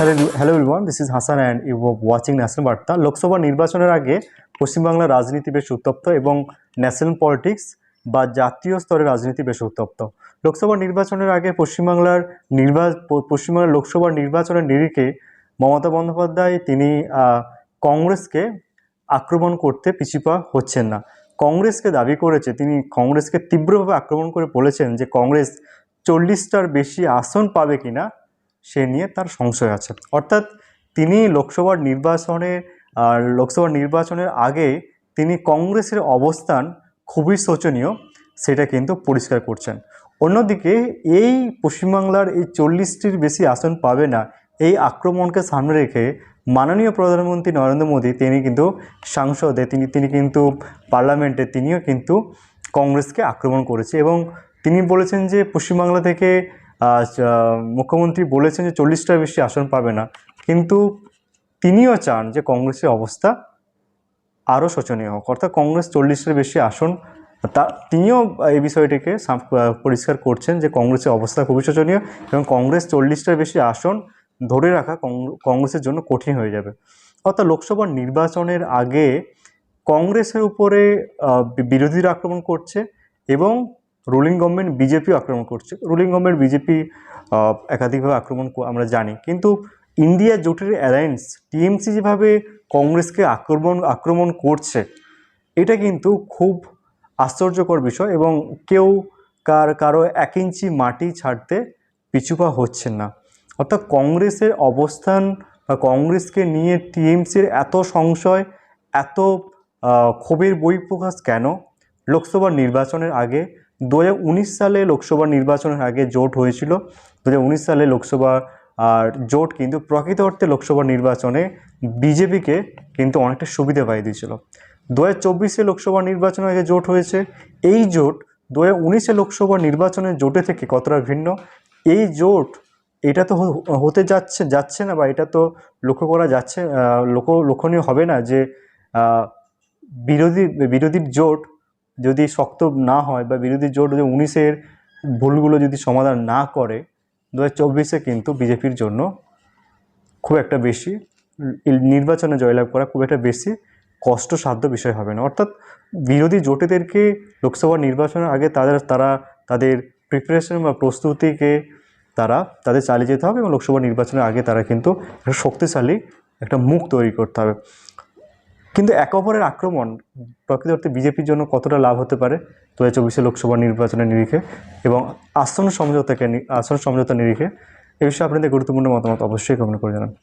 Hello everyone this is Hasan and you watching National বার্তা লোকসভা নির্বাচনের আগে পশ্চিমবাংলার রাজনীতি বেশ উত্তপ্ত এবং ন্যাশনাল পলিটিক্স বা জাতীয় স্তরের রাজনীতি বেশ উত্তপ্ত। লোকসভা নির্বাচনের আগে পশ্চিমবাংলার নির্বা পশ্চিমবাংলার লোকসভা নির্বাচনের নিরিখে মমতা বন্দ্যোপাধ্যায় তিনি কংগ্রেসকে আক্রমণ করতে পিছুপা হচ্ছেন না। কংগ্রেসকে দাবি করেছে, তিনি কংগ্রেসকে তীব্রভাবে আক্রমণ করে বলেছেন যে কংগ্রেস চল্লিশটার বেশি আসন পাবে কিনা সে নিয়ে তার সংশয় আছে। অর্থাৎ তিনি লোকসভার নির্বাচনে, আর লোকসভা নির্বাচনের আগে তিনি কংগ্রেসের অবস্থান খুবই শোচনীয়, সেটা কিন্তু পরিষ্কার করছেন। অন্যদিকে এই পশ্চিমবাংলার এই চল্লিশটির বেশি আসন পাবে না, এই আক্রমণকে সামনে রেখে মাননীয় প্রধানমন্ত্রী নরেন্দ্র মোদী, তিনি কিন্তু সাংসদে, তিনি তিনি কিন্তু পার্লামেন্টে, তিনিও কিন্তু কংগ্রেসকে আক্রমণ করেছে। এবং তিনি বলেছেন যে পশ্চিমবাংলা থেকে মুখ্যমন্ত্রী বলেছেন যে চল্লিশটার বেশি আসন পাবে না। কিন্তু তিনিও চান যে কংগ্রেসের অবস্থা আরও শোচনীয় হোক। অর্থাৎ কংগ্রেস চল্লিশের বেশি আসন, তা তিনিও এই বিষয়টিকে পরিষ্কার করছেন যে কংগ্রেসের অবস্থা খুবই শোচনীয় এবং কংগ্রেস চল্লিশটার বেশি আসন ধরে রাখা কংগ্রেসের জন্য কঠিন হয়ে যাবে। অর্থাৎ লোকসভা নির্বাচনের আগে কংগ্রেসের উপরে বিরোধীরা আক্রমণ করছে এবং রুলিং গভর্নমেন্ট বিজেপিও আক্রমণ করছে। রুলিং গভর্নমেন্ট বিজেপি একাধিকভাবে আক্রমণ আমরা জানি। কিন্তু ইন্ডিয়া জোটের অ্যালায়েন্স টিএমসি যেভাবে কংগ্রেসকে আক্রমণ আক্রমণ করছে, এটা কিন্তু খুব আশ্চর্যকর বিষয় এবং কেউ কার, কারও এক ইঞ্চি মাটি ছাড়তে পিছুপা হচ্ছেন না। অর্থাৎ কংগ্রেসের অবস্থান বা কংগ্রেসকে নিয়ে টিএমসির এত সংশয়, এত ক্ষোভের ক্ষোভের প্রকাশ কেন? লোকসভা নির্বাচনের আগে দু হাজার উনিশ সালে লোকসভা নির্বাচনের আগে জোট হয়েছিল। দু হাজার উনিশ সালে লোকসভা আর জোট কিন্তু প্রকৃত অর্থে লোকসভা নির্বাচনে বিজেপিকে কিন্তু অনেকটা সুবিধা পাই দিয়েছিল। দু হাজার লোকসভা নির্বাচনের আগে জোট হয়েছে। এই জোট দু হাজার লোকসভা নির্বাচনের জোটে থেকে কতটা ভিন্ন? এই জোট এটা তো হতে যাচ্ছে যাচ্ছে না বা এটা তো লক্ষ্য করা যাচ্ছে লক্ষ্য লক্ষণীয় হবে না যে বিরোধী, বিরোধীর জোট যদি শক্ত না হয় বা বিরোধী জোট যদি উনিশের ভুলগুলো যদি সমাধান না করে দু হাজার কিন্তু বিজেপির জন্য খুব একটা বেশি নির্বাচনে জয়লাভ করা খুব একটা বেশি কষ্টসাধ্য বিষয় হবে না। অর্থাৎ বিরোধী জোটেদেরকে লোকসভা নির্বাচনের আগে তাদের, তারা তাদের প্রিপারেশন বা প্রস্তুতিকে তারা তাদের চালিয়ে যেতে হবে এবং লোকসভা নির্বাচনের আগে তারা কিন্তু একটা শক্তিশালী একটা মুখ তৈরি করতে হবে। কিন্তু একে অপরের আক্রমণ প্রকৃত অর্থে বিজেপির জন্য কতটা লাভ হতে পারে? দু হাজার চব্বিশে লোকসভা নির্বাচনের নিরিখে এবং আসন সমঝোতাকে আসন সমঝোতা নিরিখে, এ বিষয়ে আপনাদের গুরুত্বপূর্ণ মতামত অবশ্যই কমেন্ট করে জানান।